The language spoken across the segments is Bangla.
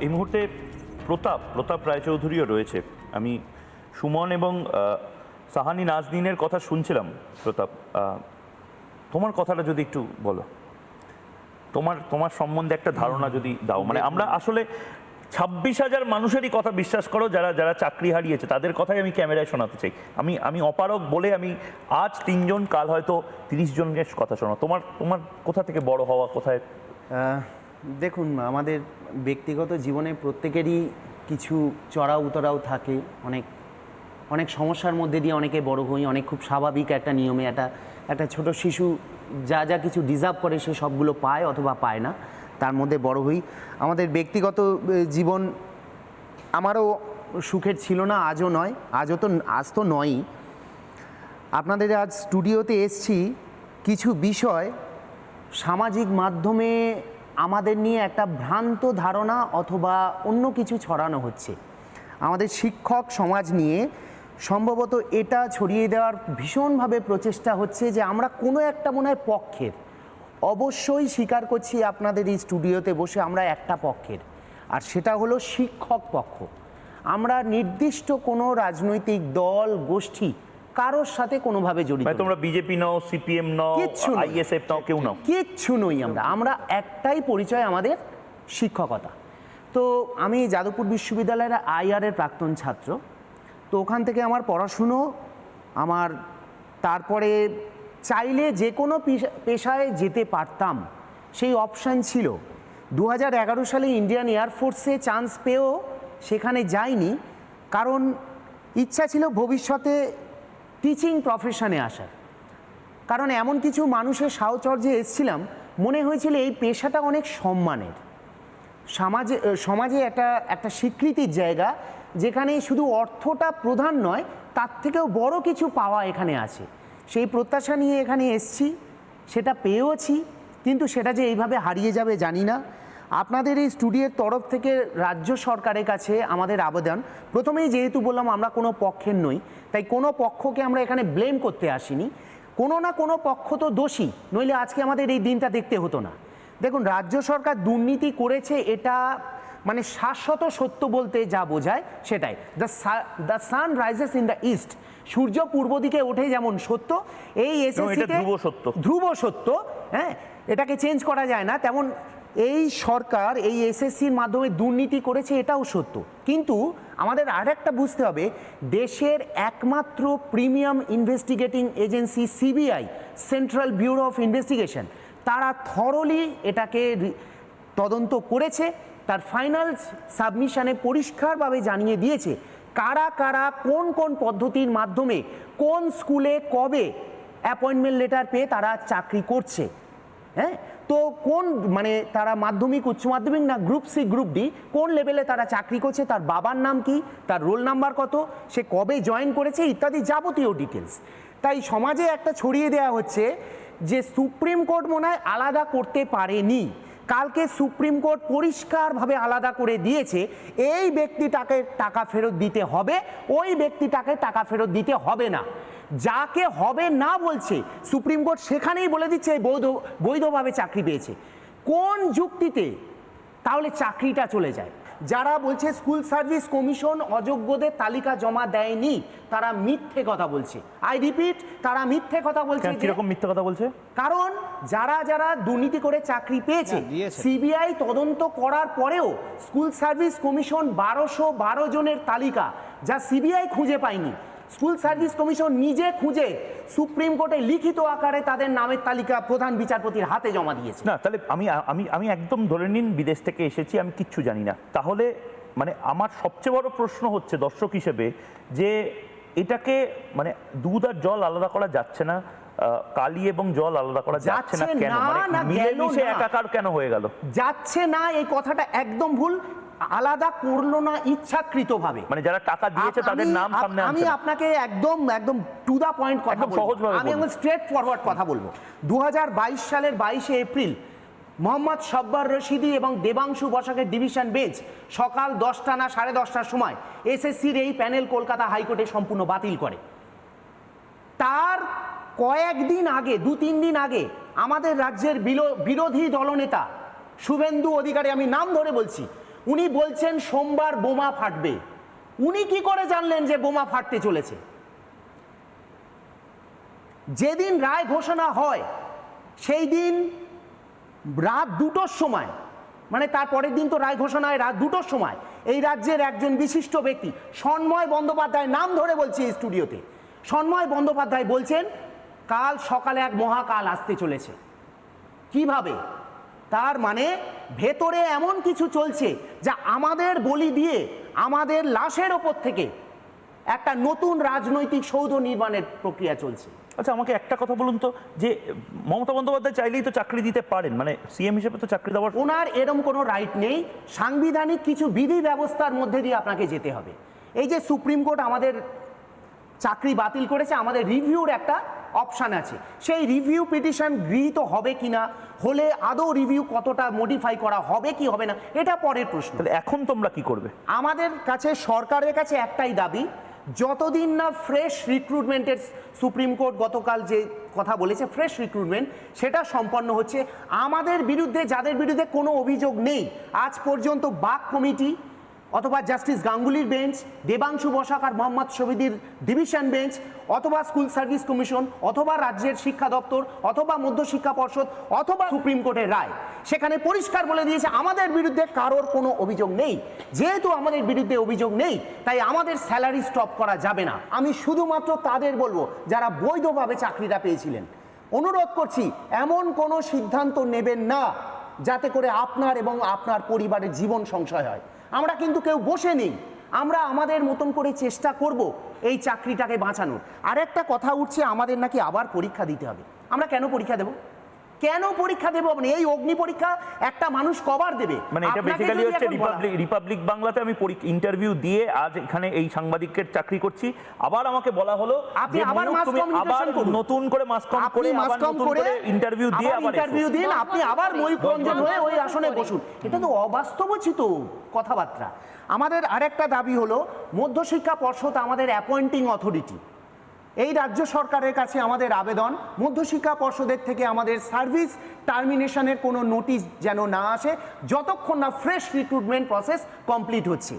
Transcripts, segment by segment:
এই মুহূর্তে প্রতাপ প্রতাপ রায়চৌধুরীও রয়েছে। আমি সুমন এবং সাহানি নাজনীনের কথা শুনছিলাম প্রতাপ। তোমার কথাটা যদি একটু বলো। তোমার তোমার সম্বন্ধে একটা ধারণা যদি দাও। মানে আমরা আসলে ছাব্বিশ হাজার মানুষেরই কথা বিশ্বাস করো যারা যারা চাকরি হারিয়েছে তাদের কথাই আমি ক্যামেরায় শোনাতে চাই। আমি আমি অপারক বলে আমি আজ তিনজন কাল হয়তো তিরিশ জনের কথা শোনা তোমার তোমার কোথা থেকে বড় হওয়া কোথায়? দেখুন, আমাদের ব্যক্তিগত জীবনে প্রত্যেকেরই কিছু চড়াও উতরাও থাকে। অনেক অনেক সমস্যার মধ্যে দিয়ে অনেকে বড় হই, অনেক খুব স্বাভাবিক একটা নিয়মে একটা একটা ছোট শিশু যা যা কিছু ডিজার্ভ করে সে সবগুলো পায় অথবা পায় না, তার মধ্যে বড় হই। আমাদের ব্যক্তিগত জীবন আমারও সুখের ছিল না, আজও নয়, আজও তো, আজ তো নয়ই। আপনাদের আজ স্টুডিওতে এসছি। কিছু বিষয় সামাজিক মাধ্যমে আমাদের নিয়ে একটা ভ্রান্ত ধারণা অথবা অন্য কিছু ছড়ানো হচ্ছে। আমাদের শিক্ষক সমাজ নিয়ে সম্ভবত এটা ছড়িয়ে দেওয়ার ভীষণভাবে প্রচেষ্টা হচ্ছে যে আমরা কোনো একটা মনে হয় পক্ষের। অবশ্যই স্বীকার করছি আপনাদের এই স্টুডিওতে বসে আমরা একটা পক্ষের। আর সেটা হলো শিক্ষক পক্ষ। আমরা নির্দিষ্ট কোনো রাজনৈতিক দল, গোষ্ঠী কারোর সাথে কোনোভাবে জড়িত মানে তোমরা বিজেপি নাও সিপিএম নাও। আইএসএফ নাও কেউ নাও। কিচ্ছু নই আমরা। আমরা একটাই পরিচয় আমাদের শিক্ষকতা। তো আমি যাদবপুর বিশ্ববিদ্যালয়ের আইআরের প্রাক্তন ছাত্র। তো ওখান থেকে আমার পড়াশুনো আমার তারপরে চাইলে যে কোনো পেশা- পেশায় যেতে পারতাম। সেই অপশান ছিল। দু হাজার এগারো সালে ইন্ডিয়ান এয়ারফোর্সে চান্স পেয়েও সেখানে যাইনি। কারণ ইচ্ছা ছিল ভবিষ্যতে টিচিং প্রফেশনে আসার। কারণ এমন কিছু মানুষের সাহচর্যে এসছিলাম, মনে হয়েছিল এই পেশাটা অনেক সম্মানের। সমাজে সমাজে একটা একটা স্বীকৃতির জায়গা, যেখানে শুধু অর্থটা প্রধান নয়, তার থেকেও বড় কিছু পাওয়া এখানে আছে। সেই প্রত্যাশা নিয়ে এখানে এসছি, সেটা পেয়েওছি, কিন্তু সেটা যে এইভাবে হারিয়ে যাবে জানি না। আপনাদের এই স্টুডিওর তরফ থেকে রাজ্য সরকারের কাছে আমাদের আবেদন। প্রথমেই যেহেতু বললাম আমরা কোনো পক্ষের নই তাই কোনো পক্ষকে আমরা এখানে ব্লেম করতে আসিনি। কোনো না কোনো পক্ষ তো দোষী নইলে আজকে আমাদের এই দিনটা দেখতে হতো না। দেখুন রাজ্য সরকার দুর্নীতি করেছে এটা মানে শাশ্বত সত্য বলতে যা বোঝায় সেটাই। The the sun rises in the east সূর্য পূর্ব দিকে ওঠে যেমন সত্য এই এসএসসিতে ধ্রুব সত্য। ধ্রুব সত্য হ্যাঁ? এটাকে চেঞ্জ করা যায় না। তেমন এই সরকার, এই এসএসসির মাধ্যমে দুর্নীতি করেছে, এটাও সত্য। কিন্তু আমাদের আর একটা বুঝতে হবে, দেশের একমাত্র premium investigating agency CBI, central bureau of investigation, তারা থরলি এটাকে তদন্ত করেছে, তার ফাইনাল সাবমিশনে পরিষ্কারভাবে জানিয়ে দিয়েছে, কারা কারা, কোন কোন পদ্ধতির মাধ্যমে, কোন স্কুলে কবে অ্যাপয়েন্টমেন্ট লেটার পেয়ে তারা চাকরি করছে। হ্যাঁ? তো কোন মানে তারা মাধ্যমিক, উচ্চ মাধ্যমিক না গ্রুপ সি গ্রুপ ডি কোন লেভেলে তারা চাকরি করছে, তার বাবার নাম কি, তার রোল নাম্বার কত, সে কবে জয়েন করেছে, ইত্যাদি যাবতীয় ডিটেলস তাই সমাজে একটা ছড়িয়ে দেওয়া হচ্ছে যে সুপ্রিম কোর্ট মনে হয় আলাদা করতে পারেনি। কালকে সুপ্রিম কোর্ট পরিষ্কারভাবে আলাদা করে দিয়েছে, এই ব্যক্তিটাকে টাকা ফেরত দিতে হবে, ওই ব্যক্তিটাকে টাকা ফেরত দিতে হবে না। যাকে হবে না বলছে, সুপ্রিম কোর্ট সেখানেই বলে দিচ্ছে বৈধ, বৈধভাবে চাকরি পেয়েছে। কোন যুক্তিতে তাহলে চাকরিটা চলে যায়? যারা বলছে স্কুল সার্ভিস কমিশন অযোগ্যদের তালিকা জমা দেয়নি তারা মিথ্যে কথা বলছে। আই রিপিট তারা মিথ্যে কথা বলছে কীরকম মিথ্যে কথা বলছে? কারণ যারা যারা দুর্নীতি করে চাকরি পেয়েছে হ্যাঁ, সিবিআই তদন্ত করার পরেও স্কুল সার্ভিস কমিশন বারোশো বারো জনের তালিকা যা সিবিআই খুঁজে পায়নি। স্কুল সার্ভিস কমিশন নিজে খুঁজে সুপ্রিম কোর্টে লিখিত আকারে তাদের নামের তালিকা প্রধান বিচারপতির হাতে জমা দিয়েছে। না তাহলে আমি আমি আমি একদম ধরে নিন বিদেশ থেকে এসেছি আমি কিচ্ছু জানি না। তাহলে মানে আমার সবচেয়ে বড় প্রশ্ন হচ্ছে দর্শক হিসেবে যে এটাকে মানে দুধ আর জল আলাদা করা যাচ্ছে না কালি এবং জল আলাদা করা যাচ্ছে না কেন? মানে মিলেমিশে একাকার কেন হয়ে গেল? যাচ্ছে না এই কথাটা একদম ভুল। আলাদা করল না ইচ্ছাকৃতভাবে। মানে যারা টাকা দিয়েছে তাদের নাম সামনে আমি আপনাকে একদম একদম টু দা পয়েন্ট কথা বলব। আমি। একদম স্ট্রেট ফরওয়ার্ড কথা বলব। দু হাজার বাইশ সালের বাইশে এপ্রিল মোহাম্মদ সব্বার রশিদি এবং দেবাংশু বসাকের ডিভিশন বেঞ্চ সকাল দশটা না সাড়ে দশটার সময় এসএসসির এই প্যানেল কলকাতা হাইকোর্টে সম্পূর্ণ বাতিল করে। তার কয়েকদিন আগে দু তিন দিন আগে আমাদের রাজ্যের বিরোধী দলনেতা শুভেন্দু অধিকারী আমি নাম ধরে বলছি উনি বলছেন সোমবার বোমা ফাটবে। উনি কি করে জানলেন যে বোমা ফাটতে চলেছে? যেদিন রায় ঘোষণা হয়, সেই দিন রাত দুটোর সময় মানে তার পরের দিন তো রায় ঘোষণা হয় রাত দুটোর সময়, এই রাজ্যের একজন বিশিষ্ট ব্যক্তি, সন্ময় বন্দ্যোপাধ্যায় নাম ধরে বলছি স্টুডিওতে, সন্ময় বন্দ্যোপাধ্যায় বলছেন, কাল সকালে এক মহাকাল আসতে চলেছে। কীভাবে? তার মানে ভেতরে এমন কিছু চলছে যা আমাদের বলি দিয়ে আমাদের লাশের ওপর থেকে একটা নতুন রাজনৈতিক সৌধ নির্মাণের প্রক্রিয়া চলছে। আচ্ছা আমাকে একটা কথা বলুন তো যে মমতা বন্দ্যোপাধ্যায় চাইলেই তো চাকরি দিতে পারেন মানে সিএম হিসেবে তো চাকরি দেওয়ার ওনার এরম কোনো রাইট নেই। সাংবিধানিক কিছু বিধি ব্যবস্থার মধ্যে দিয়ে আপনাকে যেতে হবে। এই যে সুপ্রিম কোর্ট আমাদের চাকরি বাতিল করেছে আমাদের রিভিউর একটা অপশান আছে। সেই রিভিউ পিটিশন গৃহীত হবে কিনা হলে আদৌ রিভিউ কতটা মডিফাই করা হবে কি হবে না এটা পরের প্রশ্ন। এখন তোমরা কি করবে? আমাদের কাছে সরকারের কাছে একটাই দাবি যতদিন না ফ্রেশ রিক্রুটমেন্টের সুপ্রিম কোর্ট গতকাল যে কথা বলেছে ফ্রেশ রিক্রুটমেন্ট সেটা সম্পন্ন হচ্ছে। আমাদের বিরুদ্ধে যাদের বিরুদ্ধে কোনো অভিযোগ নেই আজ পর্যন্ত বাক কমিটি অথবা জাস্টিস গাঙ্গুলির বেঞ্চ, দেবাংশু বসাক আর মোহাম্মদ শহীদির ডিভিশন বেঞ্চ, অথবা স্কুল সার্ভিস কমিশন, অথবা রাজ্যের শিক্ষা দপ্তর, অথবা মধ্যশিক্ষা পর্ষদ, অথবা সুপ্রিম কোর্টের রায়। সেখানে পরিষ্কার বলে দিয়েছে, আমাদের বিরুদ্ধে কারোর কোনো অভিযোগ নেই। যেহেতু আমাদের বিরুদ্ধে অভিযোগ নেই, তাই আমাদের স্যালারি স্টপ করা যাবে না। আমি শুধুমাত্র তাদের বলব, যারা বৈধভাবে চাকরিটা পেয়েছিলেন। অনুরোধ করছি, এমন কোনো সিদ্ধান্ত নেবেন না। যাতে করে আপনার এবং আপনার পরিবারের জীবন সংশয় হয়। আমরা কিন্তু কেউ বসে নেই। আমরা আমাদের মতন করে চেষ্টা করব এই চাকরিটাকে বাঁচানোর। আর একটা কথা উঠছে, আমাদের নাকি আবার পরীক্ষা দিতে হবে। আমরা কেন পরীক্ষা দেব? কেন পরীক্ষা দেবো? মানে এই অগ্নি পরীক্ষা একটা মানুষ কবার দেবে। মানে এটা বেসিক্যালি হচ্ছে রিপাবলিক রিপাবলিক বাংলাতে আমি ইন্টারভিউ দিয়ে আজ এখানে এই সাংবাদিকের চাকরি করছি। আবার আমাকে বলা হলো আপনি আবার communication আবার করুন। নতুন করে মাস কম করে মাস আবার কম নতুন করে ইন্টারভিউ দিয়ে আবার ইন্টারভিউ। দিন আপনি আবার ময়ূক রঞ্জন হয়ে ওই আসনে বসুন। এটা তো অবাস্তবচিত কথাবার্তা। আমাদের আরেকটা দাবি হলো মধ্যশিক্ষা পর্ষদ আমাদের অ্যাপয়েন্টিং অথরিটি এই রাজ্য সরকারের কাছে আমাদের আবেদন। মধ্যশিক্ষা পর্ষদের থেকে আমাদের সার্ভিস টার্মিনেশনের কোনো নোটিশ যেন না আসে, যতক্ষণ না ফ্রেশ রিক্রুটমেন্ট প্রসেস কমপ্লিট হচ্ছে।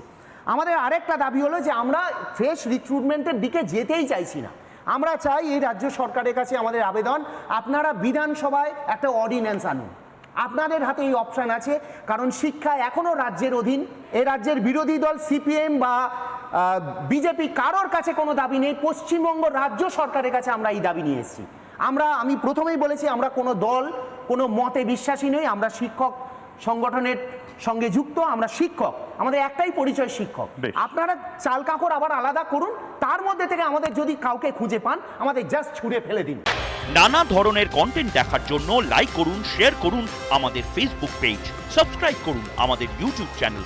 আমাদের আরেকটা দাবি হলো যে আমরা ফ্রেশ রিক্রুটমেন্টের দিকে যেতেই চাইছি না। আমরা চাই এই রাজ্য সরকারের কাছে আমাদের আবেদন, আপনারা বিধানসভায় একটা অর্ডিন্যান্স আনুন। আপনাদের হাতে এই অপশান আছে, কারণ শিক্ষা এখনও রাজ্যের অধীন। এ রাজ্যের বিরোধী দল সিপিএম বা বিজেপি কারোর কাছে কোনো দাবি নেই পশ্চিমবঙ্গ রাজ্য সরকারের কাছে আমরা এই দাবি নিয়ে এসেছি। আমরা আমি প্রথমেই বলেছি আমরা কোনো দল কোনো মতে বিশ্বাসী নই আমরা শিক্ষক সংগঠনের সঙ্গে যুক্ত আমরা শিক্ষক আমাদের একটাই পরিচয় শিক্ষক। আপনারা চাল কাকড় আবার আলাদা করুন তার মধ্যে থেকে আমাদের যদি কাউকে খুঁজে পান আমাদের জাস্ট ছুঁড়ে ফেলে দিন। নানা ধরনের কন্টেন্ট দেখার জন্য লাইক করুন শেয়ার করুন আমাদের ফেসবুক পেজ সাবস্ক্রাইব করুন আমাদের ইউটিউব চ্যানেল